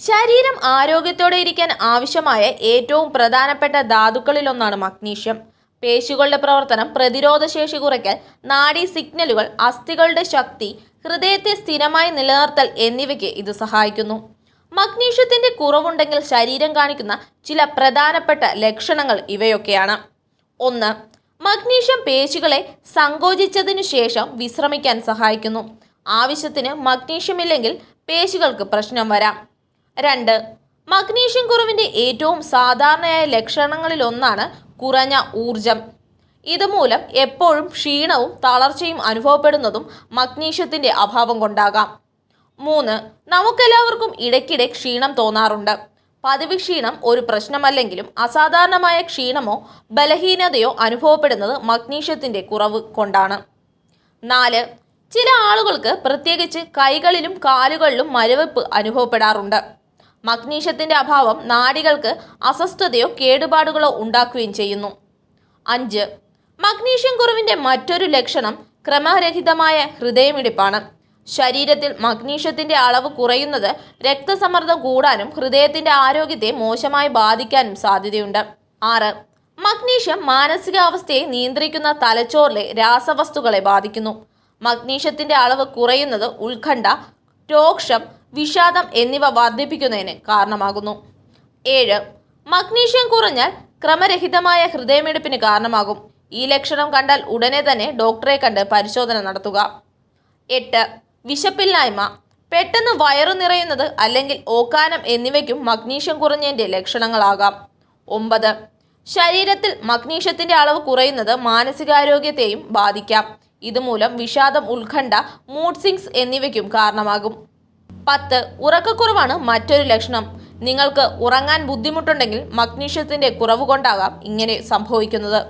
ശരീരം ആരോഗ്യത്തോടെ ഇരിക്കാൻ ആവശ്യമായ ഏറ്റവും പ്രധാനപ്പെട്ട ധാതുക്കളിലൊന്നാണ് മഗ്നീഷ്യം. പേശികളുടെ പ്രവർത്തനം പ്രതിരോധശേഷി കുറയ്ക്കൽ നാഡി സിഗ്നലുകൾ അസ്ഥികളുടെ ശക്തി ഹൃദയത്തെ സ്ഥിരമായി നിലനിർത്തൽ എന്നിവയ്ക്ക് ഇത് സഹായിക്കുന്നു. മഗ്നീഷ്യത്തിന്റെ കുറവുണ്ടെങ്കിൽ ശരീരം കാണിക്കുന്ന ചില പ്രധാനപ്പെട്ട ലക്ഷണങ്ങൾ ഇവയൊക്കെയാണ്. ഒന്ന് മഗ്നീഷ്യം പേശികളെ സങ്കോചിച്ചതിനു ശേഷം വിശ്രമിക്കാൻ സഹായിക്കുന്നു. ആവശ്യത്തിന് മഗ്നീഷ്യം ഇല്ലെങ്കിൽ പേശികൾക്ക് പ്രശ്നം വരാം. രണ്ട്. മഗ്നീഷ്യം കുറവിന്റെ ഏറ്റവും സാധാരണയായ ലക്ഷണങ്ങളിലൊന്നാണ് കുറഞ്ഞ ഊർജം ഇതുമൂലം എപ്പോഴും ക്ഷീണവും തളർച്ചയും അനുഭവപ്പെടുന്നതും മഗ്നീഷ്യത്തിന്റെ അഭാവം കൊണ്ടാകാം. മൂന്ന്. നമുക്കെല്ലാവർക്കും ഇടയ്ക്കിടെ ക്ഷീണം തോന്നാറുണ്ട്. പതിവ് ക്ഷീണം ഒരു പ്രശ്നമല്ലെങ്കിലും അസാധാരണമായ ക്ഷീണമോ ബലഹീനതയോ അനുഭവപ്പെടുന്നത് മഗ്നീഷ്യത്തിന്റെ കുറവ് കൊണ്ടാണ്. നാല്. ചില ആളുകൾക്ക് പ്രത്യേകിച്ച് കൈകളിലും കാലുകളിലും മരവിപ്പ് അനുഭവപ്പെടാറുണ്ട്. മഗ്നീഷ്യത്തിന്റെ അഭാവം നാടികൾക്ക് അസ്വസ്ഥതയോ കേടുപാടുകളോ ഉണ്ടാക്കുകയും ചെയ്യുന്നു. അഞ്ച്. മഗ്നീഷ്യം കുറവിന്റെ മറ്റൊരു ലക്ഷണം ക്രമരഹിതമായ ഹൃദയമിടിപ്പാണ്. ശരീരത്തിൽ മഗ്നീഷ്യത്തിന്റെ അളവ് കുറയുന്നത് രക്തസമ്മർദ്ദം കൂടാനും ഹൃദയത്തിന്റെ ആരോഗ്യത്തെ മോശമായി ബാധിക്കാനും സാധ്യതയുണ്ട്. ആറ്. മഗ്നീഷ്യം മാനസികാവസ്ഥയെ നിയന്ത്രിക്കുന്ന തലച്ചോറിലെ രാസവസ്തുക്കളെ ബാധിക്കുന്നു. മഗ്നീഷ്യത്തിന്റെ അളവ് കുറയുന്നത് ഉത്കണ്ഠ രോക്ഷം വിഷാദം എന്നിവ വർദ്ധിപ്പിക്കുന്നതിന് കാരണമാകുന്നു. ഏഴ് മഗ്നീഷ്യം കുറഞ്ഞാൽ ക്രമരഹിതമായ ഹൃദയമിടിപ്പിന് കാരണമാകും. ഈ ലക്ഷണം കണ്ടാൽ ഉടനെ തന്നെ ഡോക്ടറെ കണ്ട് പരിശോധന നടത്തുക. എട്ട് വിശപ്പില്ലായ്മ. പെട്ടെന്ന് വയറു നിറയുന്നത് അല്ലെങ്കിൽ ഓക്കാനം എന്നിവയ്ക്കും മഗ്നീഷ്യം കുറഞ്ഞതിന്റെ ലക്ഷണങ്ങളാകാം. ഒമ്പത് ശരീരത്തിൽ മഗ്നീഷ്യത്തിന്റെ അളവ് കുറയുന്നത് മാനസികാരോഗ്യത്തെയും ബാധിക്കാം. ഇതുമൂലം വിഷാദം ഉത്കണ്ഠ മൂഡ് സിങ്സ് എന്നിവയ്ക്കും കാരണമാകും. പത്ത് ഉറക്കക്കുറവാണ് മറ്റൊരു ലക്ഷണം. നിങ്ങൾക്ക് ഉറങ്ങാൻ ബുദ്ധിമുട്ടുണ്ടെങ്കിൽ മഗ്നീഷ്യത്തിന്റെ കുറവ് കൊണ്ടാകാം ഇങ്ങനെ സംഭവിക്കുന്നത്.